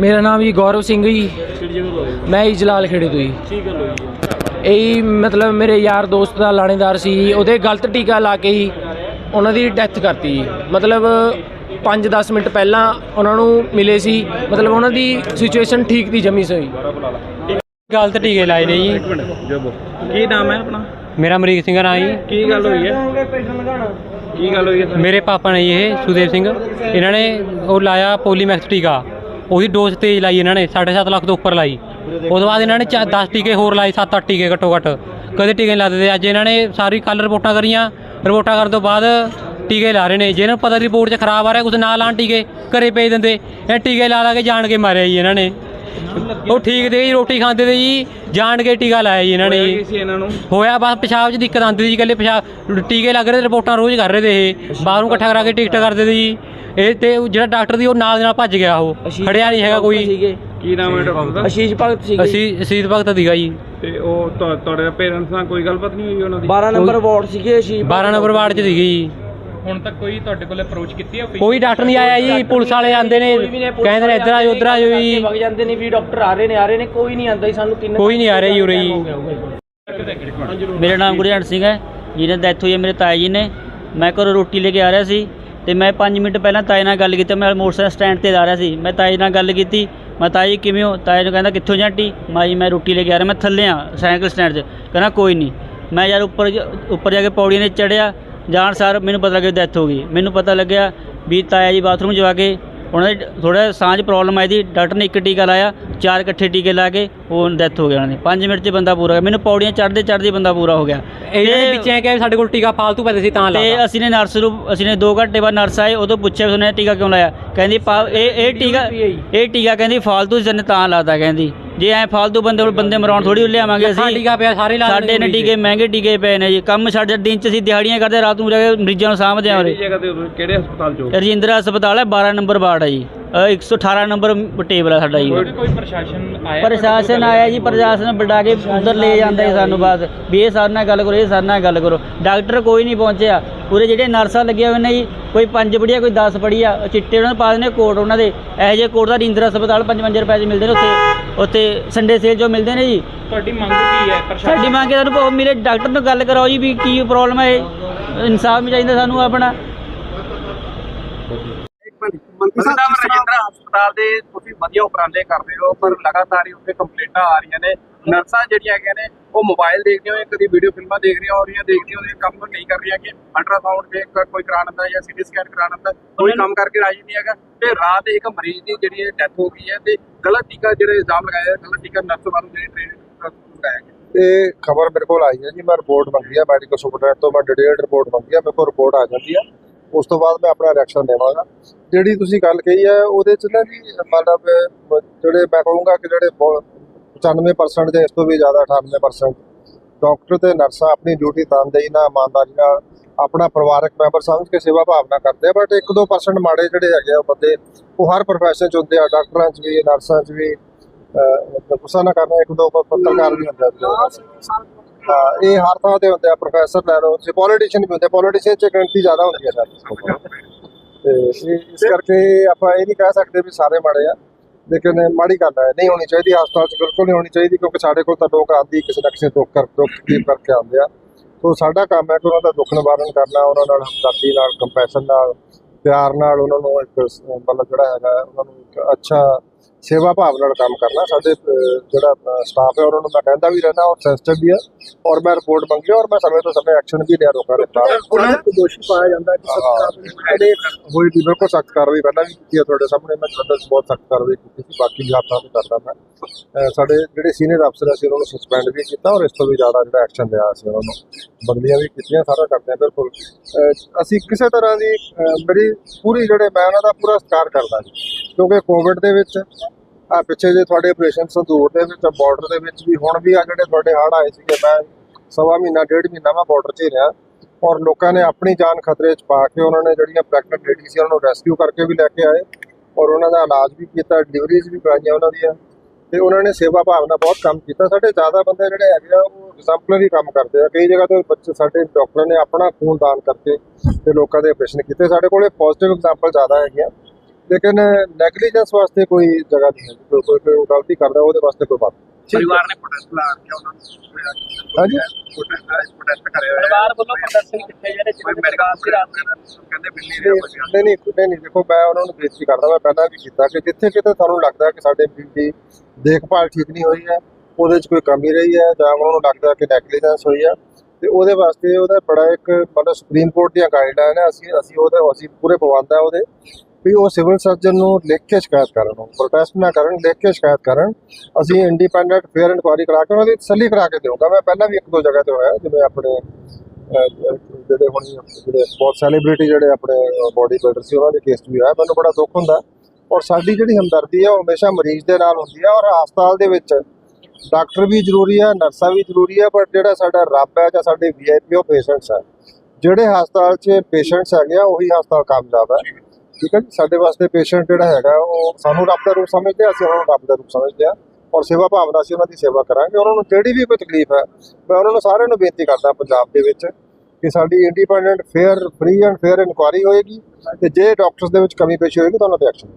ਮੇਰਾ ਨਾਮ ਜੀ ਗੌਰਵ ਸਿੰਘ ਜੀ। ਹੋ? ਮੈਂ ਜੀ ਜਲਾਲ ਖੇੜੇ ਤੋਂ ਜੀ। ਕੀ ਗੱਲ ਹੋਈ ਹੈ ਇਹ ਮਤਲਬ ਮੇਰੇ ਯਾਰ ਦੋਸਤ ਦਾ ਲਾਣੇਦਾਰ ਸੀ ਜੀ, ਉਹਦੇ ਗਲਤ ਟੀਕਾ ਲਾ ਕੇ ਹੀ ਉਹਨਾਂ ਦੀ ਡੈਥ ਕਰਤੀ ਜੀ। ਮਤਲਬ 5-10 ਮਿੰਟ ਪਹਿਲਾਂ ਉਹਨਾਂ ਨੂੰ ਮਿਲੇ ਸੀ। ਮਤਲਬ ਉਹਨਾਂ ਦੀ ਸਿਚੁਏਸ਼ਨ ਠੀਕ ਦੀ ਜਮੀ ਸੋਈ ਗਲਤ ਟੀਕੇ ਲਾਏ ਨੇ ਜੀ। ਕੀ ਨਾਮ ਹੈ ਆਪਣਾ? ਮੇਰਾ ਅਮਰੀਕ ਸਿੰਘ ਨਾਂ ਜੀ। ਕੀ ਗੱਲ ਹੋਈ ਹੈ? ਕੀ ਗੱਲ ਹੋਈ ਹੈ? ਮੇਰੇ ਪਾਪਾ ਨੇ ਜੀ ਇਹ ਸੁਦੇਵ ਸਿੰਘ। ਇਹਨਾਂ ਨੇ ਉਹ ਲਾਇਆ ਪੋਲੀਮੈਕਸ ਟੀਕਾ। ਉਹਦੀ ਡੋਜ਼ ਤੇਜ਼ ਲਾਈ ਇਹਨਾਂ ਨੇ 7.5 ਲੱਖ ਤੋਂ ਉੱਪਰ ਲਾਈ। ਉਸ ਤੋਂ ਬਾਅਦ ਇਹਨਾਂ ਨੇ 10 ਟੀਕੇ ਹੋਰ ਲਾਏ 7-8 ਟੀਕੇ ਘੱਟੋ ਘੱਟ। ਕਦੇ ਟੀਕੇ ਨਹੀਂ ਲਾਦੇ ਅੱਜ ਇਹਨਾਂ ਨੇ ਸਾਰੀ ਕੱਲ ਰਿਪੋਰਟਾਂ ਕਰੀਆਂ। ਰਿਪੋਰਟਾਂ ਕਰਨ ਤੋਂ ਬਾਅਦ ਟੀਕੇ ਲਾ ਰਹੇ ਨੇ। ਜਿਹਨਾਂ ਨੂੰ ਪਤਾ ਰਿਪੋਰਟ 'ਚ ਖਰਾਬ ਆ ਰਿਹਾ ਕੁਝ ਨਾ ਲਾਣ ਟੀਕੇ ਘਰੇ ਭੇਜ ਦਿੰਦੇ। ਇਹ ਟੀਕੇ ਲਾ ਲਾ ਕੇ ਜਾਣ ਕੇ ਮਾਰਿਆ ਜੀ ਇਹਨਾਂ ਨੇ। ਉਹ ਠੀਕ ਦੇ ਜੀ ਰੋਟੀ ਖਾਂਦੇ ਤੇ ਜੀ ਜਾਣ ਕੇ ਟੀਕਾ ਲਾਇਆ ਜੀ ਇਹਨਾਂ ਨੇ। ਜੀ ਹੋਇਆ ਬਸ ਪਿਸ਼ਾਬ 'ਚ ਦਿੱਕਤ ਆਉਂਦੀ ਸੀ ਇਕੱਲੇ ਪਿਸ਼ਾਬ। ਟੀਕੇ ਲੱਗ ਰਹੇ ਰਿਪੋਰਟਾਂ ਰੋਜ਼ ਕਰ ਰਹੇ ਤੇ ਇਹ। ਬਾਹਰੋਂ ਇਕੱਠਾ ਕਰਾ ਕੇ ਟਿਕਟ ਕਰਦੇ ਤੇ ਜੀ। ਇਹ ਤੇ ਉਹ ਜਿਹੜਾ ਡਾਕਟਰ ਦੀ ਉਹ ਨਾਲ ਦੀ ਨਾਲ ਭੱਜ ਗਿਆ ਉਹ। ਖੜਿਆ ਨਹੀਂ ਹੈਗਾ ਕੋਈ। ਸੀਗੇ। ਕੀ ਨਾਮ ਹੈ ਡਾਕਟਰ ਦਾ? ਅਸ਼ੀਸ਼ ਭਗਤ ਸੀਗੇ। ਅਸੀਂ ਅਸੀਤ ਭਗਤ ਦੀਗਾ ਜੀ। ਤੇ ਉਹ ਤੁਹਾ- ਤੁਹਾਡੇ ਪੇਰੈਂਟਸ ਨਾਲ ਕੋਈ ਗੱਲਬਾਤ ਨਹੀਂ ਹੋਈ ਉਹਨਾਂ ਦੀ? 12 ਨੰਬਰ ਵਾਰਡ ਸੀਗੇ ਅਸ਼ੀਸ਼ 12 ਨੰਬਰ ਵਾਰਡ 'ਚ ਸੀਗੀ ਜੀ। ਹੁਣ ਤੱਕ ਕੋਈ ਤੁਹਾਡੇ ਕੋਲ ਅਪਰੋਚ ਕੀਤੀ ਹੈ ਕੋਈ ਡਾਕਟਰ ਨਹੀਂ ਆਇਆ ਜੀ ਪੁਲਿਸ ਵਾਲੇ ਆਂਦੇ ਨੇ ਕਹਿੰਦੇ ਨੇ ਇੱਧਰ ਆਜੋ ਉੱਧਰ ਆਜੋ ਜੀ ਵਗ ਜਾਂਦੇ ਨੇ ਵੀ ਡਾਕਟਰ ਆ ਰਹੇ ਨੇ ਆ ਰਹੇ ਨੇ ਕੋਈ ਨਹੀਂ ਆਂਦਾ ਜੀ ਸਾਨੂੰ ਤਿੰਨ ਕੋਈ ਨਹੀਂ ਆ ਰਿਹਾ ਜੀ ਉਰੇ ਜੀ। ਮੇਰਾ ਨਾਮ ਗੁਰਜੰਟ ਸਿੰਘ ਹੈ ਜਿਹਨੇ ਡੈਥ ਹੋਈ ਹੈ ਮੇਰੇ ਤਾਏ ਜੀ ਨੇ। ਮੈਂ ਘਰੋਂ ਰੋਟੀ ਲੈ ਕੇ ਆ ਰਿਹਾ ਸੀ ਤੇ ਮੈਂ 5 ਮਿੰਟ ਪਹਿਲਾਂ ਤਾਏ ਨਾਲ ਗੱਲ ਕੀਤੀ, ਮੈਂ ਮੋਟਰਸਾਈਕਲ ਸਟੈਂਡ ਤੇ ਜਾ ਰਿਹਾ ਸੀ। ਮੈਂ ਤਾਏ ਨਾਲ ਗੱਲ ਕੀਤੀ, ਮੈਂ ਤਾਏ ਕਿਵੇਂ ਹੋ? ਤਾਏ ਨੂੰ ਕਹਿੰਦਾ, ਕਿੱਥੋਂ ਜਾਂਟੀ? ਮਾਂ ਮੈਂ ਰੋਟੀ ਲੈ ਕੇ ਆ ਰਿਹਾ, ਮੈਂ ਥੱਲੇ ਆ, ਸਾਈਕਲ ਸਟੈਂਡ 'ਚ। ਕਹਿੰਦਾ, ਕੋਈ ਨਹੀਂ। ਮੈਂ ਯਾਰ ਉੱਪਰ ਉੱਪਰ ਜਾ ਕੇ ਪੌੜੀਆਂ 'ਤੇ ਚੜਿਆ ਜਾਣ ਸਾਰ ਮੈਨੂੰ ਪਤਾ ਲੱਗਿਆ ਡੈਥ ਹੋ ਗਈ। ਮੈਨੂੰ ਪਤਾ ਲੱਗਿਆ ਵੀ ਤਾਇਆ ਜੀ ਬਾਥਰੂਮ 'ਚ ਜਾ ਕੇ ਉਹਨਾਂ ਦੇ ਥੋੜਾ ਸਾਂਝ ਪ੍ਰੋਬਲਮ ਆਈ ਦੀ ਡਾਕਟਰ ਨੇ ਇੱਕ ਟੀਕਾ ਲਾਇਆ ਚਾਰ ਇਕੱਠੇ ਟੀਕੇ ਲਾ ਕੇ ਉਹ ਡੈਥ ਹੋ ਗਿਆ ਉਹਨਾਂ ਦੀ। 5 ਮਿੰਟ 'ਚ ਬੰਦਾ ਪੂਰਾ ਹੋ ਗਿਆ। ਮੈਨੂੰ ਪੌੜੀਆਂ ਚੜ੍ਹਦੇ ਚੜ੍ਹਦੇ ਬੰਦਾ ਪੂਰਾ ਹੋ ਗਿਆ। ਇਹਨਾਂ ਦੇ ਤੇ- ਵਿੱਚ ਐ ਕਿ ਸਾਡੇ ਕੋਲ ਟੀਕਾ ਫਾਲਤੂ ਪੈਸੇ ਸੀ ਤਾਂ ਤੇ ਲਾਤਾ। ਅਸੀਂ ਨੇ ਨਰਸ ਨੂੰ ਅਸੀਂ ਨੇ 2 ਘੰਟੇ ਬਾਅਦ ਨਰਸ ਆਏ ਉਦੋਂ ਪੁੱਛਿਆ ਵੀ ਉਹਨੇ ਟੀਕਾ ਕਿਉਂ ਲਾਇਆ? ਕਹਿੰਦੀ ਇਹ ਇਹ ਟੀਕਾ ਇਹ ਟੀਕਾ ਕਹਿੰਦੀ ਫਾਲਤੂ ਸੀ ਨੇ ਤਾਂ ਲਾਤਾ ਕਹਿੰਦੀ। ਜੇ ਐ ਫਾਲਤੂ ਬੰਦੇ ਕੋਲ ਬੰਦੇ ਮਰਾਉਣ ਥੋੜੀ ਲਿਆਵਾਂਗੇ ਅਸੀਂ। ਟੀਕਾ ਪਿਆ ਸਾਰੇ ਲਾ ਸਾਡੇ ਨੇ ਟੀਕੇ ਮਹਿੰਗੇ ਟੀਕੇ ਪਏ ਨੇ ਜੀ। ਕੰਮ ਸਾਡੇ ਦਿਨ ਚ ਅਸੀਂ ਦਿਹਾੜੀਆਂ ਕਰਦੇ ਰਾਤ ਨੂੰ ਜਾ ਕੇ ਮਰੀਜ਼ਾਂ ਨੂੰ ਸਾਂਭਦੇ ਆ ਉਰੇ? ਕਿਹੜੇ ਹਸਪਤਾਲ ਚੋਂ ਰਜਿੰਦਰਾ ਹਸਪਤਾਲ ਹੈ 12 ਨੰਬਰ ਵਾਰਡ ਹੈ ਜੀ। ਅ, 118 ਨੰਬਰ ਟੇਬਲ ਹੈ ਸਾਡਾ ਜੀ। ਕੋਈ ਪ੍ਰਸ਼ਾਸਨ ਆਇਆ ਪ੍ਰਸ਼ਾਸਨ ਆਇਆ ਜੀ ਪ੍ਰਸ਼ਾਸਨ ਬੁਲਾ ਕੇ ਉਧਰ ਲੈ ਜਾਂਦਾ ਜੀ ਸਾਨੂੰ ਬਾਅਦ ਵੀ ਇਹ ਸਾਡੇ ਨਾਲ ਗੱਲ ਕਰੋ ਇਹ ਸਾਡੇ ਨਾਲ ਗੱਲ ਕਰੋ। ਡਾਕਟਰ ਕੋਈ ਨਹੀਂ ਪਹੁੰਚਿਆ। ਪੂਰੇ ਜਿਹੜੇ ਨਰਸਾਂ ਲੱਗੀਆਂ ਹੋਏ ਨੇ ਜੀ ਕੋਈ ਪੰਜ ਪੜੀਆ ਕੋਈ 10 ਪੜੀਆ ਚਿੱਟੇ ਉਹਨਾਂ ਨੂੰ ਪਾ ਦਿੰਦੇ ਕੋਟ ਉਹਨਾਂ ਦੇ। ਇਹੋ ਜਿਹੇ ਕੋਟ ਦਾ ਰਿੰਦਰ ਹਸਪਤਾਲ 55 ਰੁਪਏ 'ਚ ਮਿਲਦੇ ਨੇ ਉੱਥੇ। ਉੱਥੇ ਸੰਡੇ ਸੇਲ ਜੋ ਮਿਲਦੇ ਨੇ ਜੀ। ਤੁਹਾਡੀ ਮੰਗ ਕੀ ਹੈ ਸਾਡੀ ਮੰਗ ਹੈ ਸਾਨੂੰ ਮੇਰੇ ਡਾਕਟਰ ਨਾਲ ਗੱਲ ਕਰਾਓ ਜੀ ਵੀ ਕੀ ਪ੍ਰੋਬਲਮ ਹੈ। ਇਨਸਾਫ ਵੀ ਚਾਹੀਦਾ ਸਾਨੂੰ ਆਪਣਾ। ਮੰਤਰੀ ਸਾਹਿਬ ਹਸਪਤਾਲ ਦੇ ਤੁਸੀਂ ਵਧੀਆ ਉਪਰਾਲੇ ਕਰ ਰਹੇ ਹੋ, ਪਰ ਲਗਾਤਾਰ ਹੀ ਉੱਥੇ ਕੰਪਲੇਂਟਾਂ ਆ ਰਹੀਆਂ ਨੇ। ਨਰਸਾਂ ਜਿਹੜੀਆਂ ਹੈਗੀਆਂ ਨੇ, ਉਹ ਮੋਬਾਈਲ ਦੇਖਦੀਆਂ ਹੋਏ ਕਦੀ ਵੀਡੀਓ ਫਿਲਮਾਂ ਦੇਖ ਰਹੀਆਂ ਹੋ ਰਹੀਆਂ ਦੇਖਦੀਆਂ ਹੋਈਆਂ ਕੰਮ ਨਹੀਂ ਕਰ ਰਹੀਆਂ ਕਿ ਅਲਟਰਾਸਾਊਂਡ ਦੇਖ ਕੇ ਕੋਈ ਕਰਾਉਣ ਦਾ ਜਾਂ ਸੀਟੀ ਸਕੈਨ ਕਰਾਉਣ ਦਾ ਕੋਈ ਕੰਮ ਕਰਕੇ ਰਾਜੀ ਨਹੀਂ ਹੈਗਾ। ਤੇ ਰਾਤ ਇੱਕ ਮਰੀਜ਼ ਦੀ ਜਿਹੜੀ ਹੈ ਡੈਥ ਹੋ ਗਈ ਹੈ ਤੇ ਗਲਤ ਟੀਕਾ ਜਿਹੜੇ ਇਲਜ਼ਾਮ ਲਗਾਏ ਗਲਤ ਟੀਕਾ ਨਰਸ ਵੱਲੋਂ ਜਿਹੜੀ ਟ੍ਰੇਨਿੰਗ ਲਗਾਇਆ ਗਿਆ। ਇਹ ਖਬਰ ਮੇਰੇ ਕੋਲ ਆਈ ਹੈ ਜੀ, ਮੈਂ ਰਿਪੋਰਟ ਮੰਗੀ ਹੈ ਮੈਡੀਕਲ ਸੁਪਰਡੈਂਟ ਤੋਂ ਮੈਂ ਡਿਟੇਲਡ ਰਿਪੋਰਟ ਮੰਗੀ ਹੈ, ਮੇਰੇ ਕੋਲ ਰਿਪੋਰਟ ਆ ਜਾਂਦੀ ਹੈ। ਉਸ ਤੋਂ ਬਾਅਦ ਮੈਂ ਆਪਣਾ ਰਿਐਕਸ਼ਨ ਦੇਵਾਂਗਾ। ਜਿਹੜੀ ਤੁਸੀਂ ਗੱਲ ਕਹੀ ਹੈ, ਉਹਦੇ ਚ ਨਾ ਜੀ, ਮਤਲਬ, ਜਿਹੜੇ ਮੈਂ ਕਹੂੰਗਾ ਕਿ ਜਿਹੜੇ ਬਹੁਤ 95% ਜਾਂ ਇਸ ਤੋਂ ਵੀ ਜ਼ਿਆਦਾ 98% ਡਾਕਟਰ ਤੇ ਨਰਸਾਂ ਆਪਣੀ ਡਿਊਟੀ ਤਨਦੇਹੀ ਨਾਲ, ਇਮਾਨਦਾਰੀ ਨਾਲ, ਆਪਣਾ ਪਰਿਵਾਰਕ ਮੈਂਬਰ ਸਮਝ ਕੇ ਸੇਵਾ ਭਾਵਨਾ ਕਰਦੇ ਆ ਬਟ 1-2% ਮਾੜੇ ਜਿਹੜੇ ਹੈਗੇ ਆ ਬੰਦੇ, ਉਹ ਹਰ ਪ੍ਰੋਫੈਸ਼ਨ ਚ ਹੁੰਦੇ ਆ, ਡਾਕਟਰਾਂ ਚ ਵੀ ਨਰਸਾਂ ਚ ਵੀ ਗੁੱਸਾ ਨਾ ਕਰਨਾ, ਇੱਕ ਦੋ ਪੱਤਰਕਾਰ ਵੀ ਹੁੰਦੇ ਆ। ਹਾਂ ਇਹ ਹਰ ਥਾਂ ਤੇ ਹੁੰਦੇ ਆ ਪ੍ਰੋਫੈਸਰ ਲੈ ਲਓ ਤੇ ਪੋਲੀਟੀਸ਼ੀਅਨ ਵੀ ਹੁੰਦੇ ਪੋਲੀਟੀਸ਼ੀਅਨ ਚ ਗਿਣਤੀ ਜ਼ਿਆਦਾ ਹੁੰਦੀ ਹੈ ਸਰ। ਤੇ ਇਹ- ਇਸ ਕਰਕੇ ਆਪਾਂ ਇਹ ਨਹੀਂ ਕਹਿ ਸਕਦੇ ਵੀ ਸਾਰੇ ਮਾੜੇ ਆ। ਲੇਕਿਨ ਇਹ ਮਾੜੀ ਗੱਲ ਹੈ ਨਹੀਂ ਹੋਣੀ ਚਾਹੀਦੀ ਹਸਪਤਾਲ ਚ ਬਿਲਕੁਲ ਨਹੀਂ ਹੋਣੀ ਚਾਹੀਦੀ ਕਿਉਂਕਿ ਸਾਡੇ ਕੋਲ ਤਾਂ ਲੋਕ ਆਂਦੀ ਕਿਸੇ ਨਾ ਕਿਸੇ ਦੁੱਖ ਕਰ ਦੁੱਖ ਤਕਲੀਫ ਕਰਕੇ ਆਉਂਦੇ ਆ। ਸੋ ਸਾਡਾ ਕੰਮ ਹੈ ਕਿ ਉਹਨਾਂ ਦਾ ਦੁੱਖ ਨਿਵਾਰਨ ਕਰਨਾ ਉਹਨਾਂ ਨਾਲ ਹਮਦਰਦੀ ਨਾਲ ਕੰਪੈਸ਼ਨ ਨਾਲ ਪਿਆਰ ਨਾਲ ਉਹਨਾਂ ਨੂੰ ਇੱਕ ਸ- ਮਤਲਬ ਜਿਹੜਾ ਹੈਗਾ ਉਹਨਾਂ ਨੂੰ ਇੱਕ ਅੱਛਾ ਸੇਵਾ ਭਾਵ ਨਾਲ ਕੰਮ ਕਰਨਾ। ਸਾਡੇ ਜਿਹੜਾ ਸਟਾਫ ਹੈ ਉਹਨਾਂ ਨੂੰ ਮੈਂ ਕਹਿੰਦਾ ਵੀ ਰਹਿਣਾ ਔਰ ਸੈਂਸਿਟਿਵ ਵੀ ਹੈ ਔਰ ਮੈਂ ਰਿਪੋਰਟ ਮੰਗੀ ਔਰ ਮੈਂ ਸਮੇਂ ਤੋਂ ਸਮੇਂ ਐਕਸ਼ਨ ਵੀ ਲਿਆ ਰੋਕਾਂ ਦੇ ਖਿਲਾਫ ਉਹਨਾਂ ਨੂੰ ਦੋਸ਼ੀ ਪਾਇਆ ਜਾਂਦਾ ਕਿ ਇਹਦੇ ਹੋਈ ਦੀ ਬਿਲਕੁਲ ਸਖਤ ਕਾਰਵਾਈ ਪਹਿਲਾਂ ਵੀ ਕੀਤੀ ਹੈ ਤੁਹਾਡੇ ਸਾਹਮਣੇ ਮੈਂ 'ਚ ਬਹੁਤ ਸਖਤ ਕਾਰਵਾਈ ਕੀਤੀ ਸੀ ਬਾਕੀ ਵੀ ਹੱਥਾਂ ਤੇ ਕਰਦਾ ਮੈਂ। ਸਾਡੇ ਜਿਹੜੇ ਸੀਨੀਅਰ ਅਫਸਰ ਸੀ ਉਹਨਾਂ ਨੂੰ ਸਸਪੈਂਡ ਵੀ ਕੀਤਾ ਔਰ ਇਸ ਤੋਂ ਵੀ ਜ਼ਿਆਦਾ ਜਿਹੜਾ ਐਕਸ਼ਨ ਲਿਆ ਸੀ ਉਹਨਾਂ ਨੂੰ। ਬਦਲੀਆਂ ਵੀ ਕੀਤੀਆਂ ਸਾਰਾ ਕਰਦੇ ਆ ਬਿਲਕੁਲ। ਅਸੀਂ ਕਿਸੇ ਤਰ੍ਹਾਂ ਦੀ ਮੇਰੀ ਪੂਰੀ ਜਿਹੜੇ ਮੈਂ ਉਹਨਾਂ ਦਾ ਪੂਰਾ ਸਤਿਕਾਰ ਕਰਦਾ ਜੀ। ਕਿਉਂਕਿ ਕੋਵਿਡ ਦੇ ਵਿੱਚ ਆ, ਪਿੱਛੇ ਜੇ ਤੁਹਾਡੇ ਆਪਰੇਸ਼ਨ ਸੰਦੂਰ ਦੇ ਵਿੱਚ ਬਾਰਡਰ ਦੇ ਵਿੱਚ ਵੀ ਹੁਣ ਵੀ ਆ ਜਿਹੜੇ ਤੁਹਾਡੇ ਹੜ੍ਹ ਆਏ ਸੀਗੇ, ਮੈਂ ਸਵਾ ਮਹੀਨਾ, ਡੇਢ ਮਹੀਨਾ ਮੈਂ ਬਾਰਡਰ 'ਚ ਹੀ ਰਿਹਾ। ਔਰ ਲੋਕਾਂ ਨੇ ਆਪਣੀ ਜਾਨ ਖਤਰੇ 'ਚ ਪਾ ਕੇ ਉਹਨਾਂ ਨੇ ਜਿਹੜੀਆਂ ਪ੍ਰੈਗਨੈਂਟ ਲੇਡੀਜ਼ ਸੀ, ਉਹਨਾਂ ਨੂੰ ਰੈਸਕਿਊ ਕਰਕੇ ਵੀ ਲੈ ਕੇ ਆਏ। ਔਰ ਉਹਨਾਂ ਦਾ ਇਲਾਜ ਵੀ ਕੀਤਾ ਡਿਲੀਵਰੀਜ਼ ਵੀ ਕਰਾਈਆਂ ਉਹਨਾਂ ਦੀਆਂ। ਤੇ ਉਹਨਾਂ ਨੇ ਸੇਵਾ ਭਾਵਨਾ ਬਹੁਤ ਕੰਮ ਕੀਤਾ। ਸਾਡੇ ਜ਼ਿਆਦਾ ਬੰਦੇ ਜਿਹੜੇ ਹੈਗੇ ਆ, ਉਹ ਐਗਜ਼ਾਮਪਲਰੀ ਕੰਮ ਕਰਦੇ ਆ। ਕਈ ਜਗ੍ਹਾ ਤੇ ਬੱਚੇ, ਸਾਡੇ ਡਾਕਟਰਾਂ ਨੇ ਆਪਣਾ ਖੂਨ ਦਾਨ ਕਰਕੇ ਤੇ ਲੋਕਾਂ ਦੇ ਆਪਰੇਸ਼ਨ ਕੀਤੇ। ਸਾਡੇ ਕੋਲੇ ਪੋਜ਼ਿਟਿਵ ਐਗਜ਼ਾਮਪਲ ਜ਼ਿਆਦਾ ਹੈਗੇ ਆ ਲੇਕਿਨ ਨੈਗਲੀਜੈਂਸ ਵਾਸਤੇ ਕੋਈ ਜਗ੍ਹਾ ਨਹੀਂ ਹੈ ਕੋਈ ਕੋਈ ਕੋਈ ਗਲਤੀ ਕਰਦਾ ਉਹਦੇ ਵਾਸਤੇ ਕੋਈ ਬਾਤ। ਪਰਿਵਾਰ ਨੇ ਪ੍ਰੋਟੈਸਟ ਲਾ ਕੇ ਉਹਨਾਂ ਨੂੰ। ਹਾਂਜੀ? ਪ੍ਰੋਟੈਸਟ ਕਰਿਆ ਹੋਇਆ ਪਰਿਵਾਰ ਵੱਲੋਂ ਪ੍ਰਦਰਸ਼ਨ ਕਿੱਥੇ ਜਿਹੜੇ ਕੋਈ ਮੇਰੇ ਕੋਲ ਆਪ ਕਹਿੰਦੇ ਮਿਲ ਨਹੀਂ ਰਿਹਾ ਬੱਚਿਆਂ ਨਹੀਂ ਨਹੀਂ ਨਹੀਂ ਨਹੀਂ ਦੇਖੋ ਮੈਂ ਉਹਨਾਂ ਨੂੰ ਬੇਨਤੀ ਕਰਦਾ ਮੈਂ ਪਹਿਲਾਂ ਵੀ ਕੀਤਾ ਕਿ ਜਿੱਥੇ ਕਿਤੇ ਤੁਹਾਨੂੰ ਲੱਗਦਾ ਕਿ ਸਾਡੇ ਬਿੱਲ ਦੀ ਦੇਖਭਾਲ ਠੀਕ ਨਹੀਂ ਹੋਈ ਹੈ ਉਹਦੇ 'ਚ ਕੋਈ ਕਮੀ ਰਹੀ ਹੈ ਜਾਂ ਉਹਨਾਂ ਨੂੰ ਲੱਗਦਾ ਕਿ ਨੈਗਲੀਜੈਂਸ ਹੋਈ ਹੈ ਤੇ ਉਹਦੇ ਵਾਸਤੇ ਉਹਦਾ ਬੜਾ ਇੱਕ ਮਤਲਬ ਸੁਪਰੀਮ ਕੋਰਟ ਦੀਆਂ ਗਾਈਡਲਾਈਨ ਹੈ ਅਸੀਂ ਅਸੀਂ ਉਹਦੇ ਅਸੀਂ ਪੂਰੇ ਹੈ ਉਹਦੇ। ਵੀ ਉਹ ਸਿਵਲ ਸਰਜਨ ਨੂੰ ਲਿਖ ਕੇ ਸ਼ਿਕਾਇਤ ਕਰਨ ਪ੍ਰੋਟੈਸਟ ਨਾ ਕਰਨ, ਲਿਖ ਕੇ ਸ਼ਿਕਾਇਤ ਕਰਨ। ਅਸੀਂ ਇੰਡੀਪੈਂਡੈਂਟ ਫੇਅਰ ਇਨਕੁਆਇਰੀ ਕਰਾ ਕੇ ਉਹਨਾਂ ਦੀ ਤਸੱਲੀ ਕਰਾ ਕੇ ਦੇਵਾਂਗਾ ਮੈਂ ਪਹਿਲਾਂ ਵੀ ਇੱਕ ਦੋ ਜਗ੍ਹਾ ਤੇ ਹੋਇਆ, ਜਿਵੇਂ ਆਪਣੇ ਜਿਹੜੇ ਹੁਣ ਜਿਹੜੇ ਬਹੁਤ ਸੈਲੀਬ੍ਰਿਟੀ ਜਿਹੜੇ ਆਪਣੇ ਬੋਡੀ ਬਿਲਡਰ ਸੀ, ਉਹਨਾਂ ਦੇ ਕੇਸ ਵੀ ਹੋਇਆ। ਮੈਨੂੰ ਬੜਾ ਦੁੱਖ ਹੁੰਦਾ। ਔਰ ਸਾਡੀ ਜਿਹੜੀ ਹਮਦਰਦੀ ਹੈ ਉਹ ਹਮੇਸ਼ਾ ਮਰੀਜ਼ ਦੇ ਨਾਲ ਹੁੰਦੀ ਹੈ ਔਰ ਹਸਪਤਾਲ ਦੇ ਵਿੱਚ ਡਾਕਟਰ ਵੀ ਜ਼ਰੂਰੀ ਹੈ ਨਰਸਾਂ ਵੀ ਜ਼ਰੂਰੀ ਹੈ ਪਰ ਜਿਹੜਾ ਸਾਡਾ ਰੱਬ ਹੈ ਜਾਂ ਸਾਡੇ ਵੀਆਈਪੀ ਉਹ ਪੇਸ਼ੈਂਟਸ ਹੈ ਜਿਹੜੇ ਹਸਪਤਾਲ 'ਚ ਪੇਸ਼ੈਂਟਸ ਹੈਗੇ ਆ, ਉਹੀ ਹਸਪਤਾਲ ਕਾਮਯਾਬ ਹੈ ਠੀਕ ਹੈ ਜੀ? ਸਾਡੇ ਵਾਸਤੇ ਪੇਸ਼ੈਂਟ ਜਿਹੜਾ ਹੈਗਾ, ਉਹ ਸਾਨੂੰ ਰੱਬ ਦਾ ਰੂਪ ਸਮਝਦੇ ਆ, ਅਸੀਂ ਉਹਨਾਂ ਨੂੰ ਰੱਬ ਦਾ ਰੂਪ ਸਮਝਦੇ ਆ ਔਰ ਸੇਵਾ ਭਾਵਨਾ ਅਸੀਂ ਉਹਨਾਂ ਦੀ ਸੇਵਾ ਕਰਾਂਗੇ ਉਹਨਾਂ ਨੂੰ ਜਿਹੜੀ ਵੀ ਕੋਈ ਤਕਲੀਫ ਹੈ, ਮੈਂ ਉਹਨਾਂ ਨੂੰ ਸਾਰਿਆਂ ਨੂੰ ਬੇਨਤੀ ਕਰਦਾ ਪੰਜਾਬ ਦੇ ਵਿੱਚ ਕਿ ਸਾਡੀ independent fair free and fair inquiry ਹੋਏਗੀ ਤੇ ਜੇ ਡਾਕਟਰਸ ਦੇ ਵਿੱਚ ਕਮੀ ਪੇਸ਼ੀ ਹੋਏਗੀ ਤਾਂ ਉਹਨਾਂ ਤੇ ਐਕਸ਼ਨ